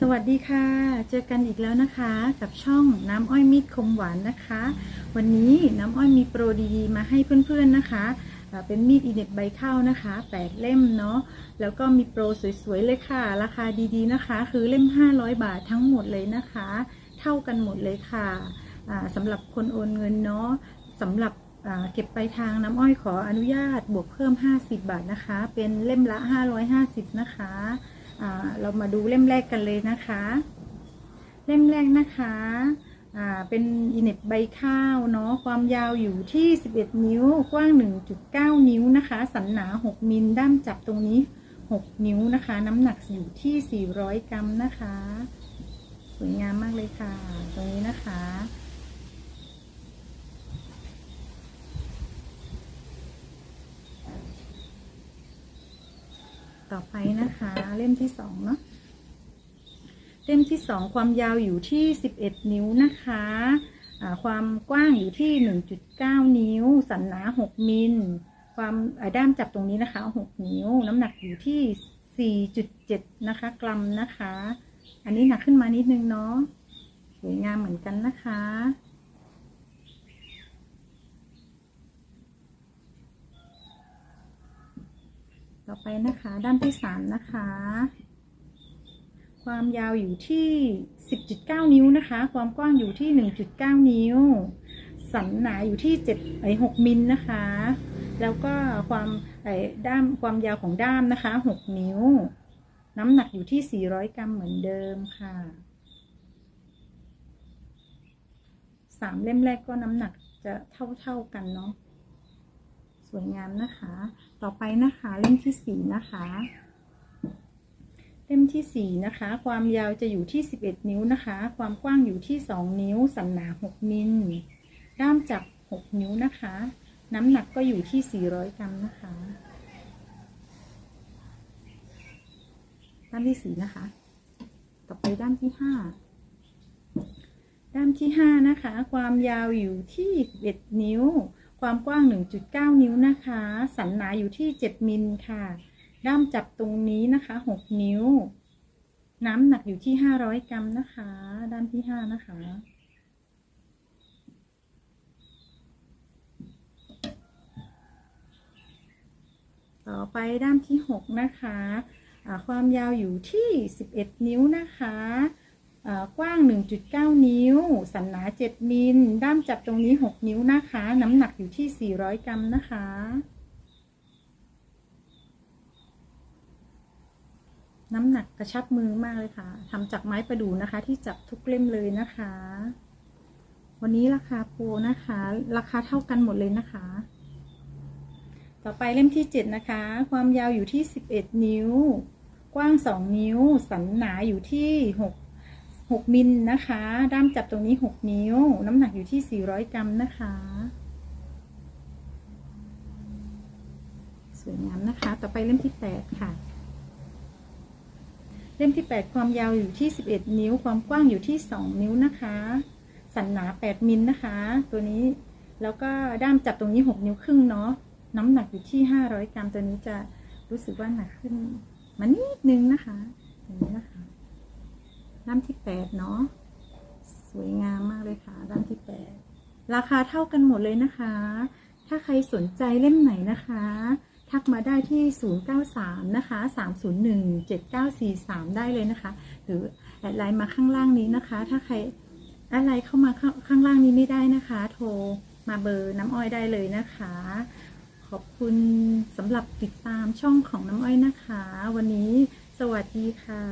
สวัสดีค่ะ เจอกันอีกแล้วนะคะ กับช่องน้ำอ้อยมีดคมหวานนะคะ วันนี้น้ำอ้อยมีโปรดีๆมาให้เพื่อนๆนะคะเป็นมีดอีเน็ตใบข้าวนะคะ8เล่มเนาะแล้วก็มีโปรสวยๆเลยค่ะ ราคาดีๆนะคะ คือเล่ม 500 บาททั้งหมดเลยนะคะ เท่ากันหมดเลยค่ะสำหรับคนโอนเงินเนาะสำหรับเก็บไปลายทางน้ำอ้อยขออนุญาตบวกเพิ่ม 50 บาทนะคะ เป็นเล่มละ 550 นะคะ เรามาดูเล่มแรกกันเลยนะคะ เล่มแรกนะคะเป็นอินเน็ตใบข้าวเนาะความยาวอยู่ที่ 11 นิ้ว กว้าง 1.9 นิ้วนะคะ สันหนา 6 มิลด้ามจับตรงนี้ 6 นิ้วนะคะ น้ำหนักอยู่ที่ 400 กรัมนะคะ สวยงามมากเลยค่ะ ตรงนี้นะคะ ต่อไปนะคะ เล่มที่สองเนาะเล่มที่สองความยาวอยู่ที่11นิ้วนะคะความกว้างอยู่ที่1.9นิ้ว สันหนา6มิล ความด้ามจับตรงนี้นะคะ6นิ้ว น้ำหนักอยู่ที่4.7นะคะ กรัมนะคะ อันนี้หนักขึ้นมานิดนึงเนาะสวยงามเหมือนกันนะคะ อไปนะคะ ด้านที่สามนะคะ ความยาวอยู่ที่ 10.9 นิ้วนะคะ ความกว้างอยู่ที่ 1.9 นิ้ว สันหนาอยู่ที่7ไอ6มิลนะคะ แล้วก็ความไอด้ามความยาวของด้ามนะคะ 6 นิ้ว น้ำหนักอยู่ที่ 400 กรัมเหมือนเดิมค่ะสามเล่มแรกก็น้ำหนักจะเท่าๆกันเนาะ วยงามนะคะ ต่อไปนะคะเล่มที่สี่นะคะ เล่มที่สี่นะคะ ความยาวจะอยู่ที่11นิ้วนะคะ ความกว้างอยู่ที่2นิ้ว สันหนา6มิลด้ามจับ6นิ้วนะคะ น้ำหนักก็อยู่ที่400กรัมนะคะด้านที่สี่นะคะ ต่อไปด้านที่ห้าด้านที่ห้านะคะ ความยาวอยู่ที่11นิ้ว ความกว้าง 1.9 นิ้วนะคะ สันหนาอยู่ที่ 7 มิลค่ะ ด้ามจับตรงนี้นะคะ 6 นิ้ว น้ำหนักอยู่ที่ 500 กรัมนะคะ ด้านที่ 5 นะคะต่อไปด้านที่ 6 นะคะอ่าความยาวอยู่ที่ 11 นิ้วนะคะ กว้าง 1.9 นิ้ว สันหนา 7 มิล ด้ามจับตรงนี้ 6 นิ้วนะคะ น้ำหนักอยู่ที่ 400 กรัมนะคะ น้ำหนักกระชับมือมากเลยค่ะทำจากไม้ประดู่นะคะ ที่จับทุกเล่มเลยนะคะ วันนี้ราคาโปรนะคะ ราคาเท่ากันหมดเลยนะคะ ต่อไปเล่มที่ 7 นะคะ ความยาวอยู่ที่ 11 นิ้ว กว้าง 2 นิ้ว สันหนาอยู่ที่ 6 6มิลนะคะ ด้ามจับตรงนี้ 6 นิ้ว น้ำหนักอยู่ที่ 400 กรัมนะคะ สวยงามนะคะ ต่อไปเล่มที่ 8 ค่ะ เล่มที่ 8 ความยาวอยู่ที่ 11 นิ้ว ความกว้างอยู่ที่ 2 นิ้วนะคะ สันหนา 8 มิลนะคะ ตัวนี้ แล้วก็ด้ามจับตรงนี้ 6 นิ้วครึ่งเนาะ น้ำหนักอยู่ที่ 500 กรัม ตัวนี้จะรู้สึกว่าหนักขึ้นมานิดนึงนะคะอย่างนี้นะคะ ด้ามที่8เนาะสวยงามมากเลยค่ะ ด้ามที่8ราคาเท่ากันหมดเลยนะคะ ถ้าใครสนใจเล่มไหนนะคะ ทักมาได้ที่ 093 นะคะ 301 7943 ได้เลยนะคะ หรือแอดไลน์มาข้างล่างนี้นะคะ ถ้าใครแอดไลน์เข้ามาข้างล่างนี้ไม่ได้นะคะ โทรมาเบอร์น้ำอ้อยได้เลยนะคะ ขอบคุณสำหรับติดตามช่องของน้ำอ้อยนะคะ วันนี้สวัสดีค่ะ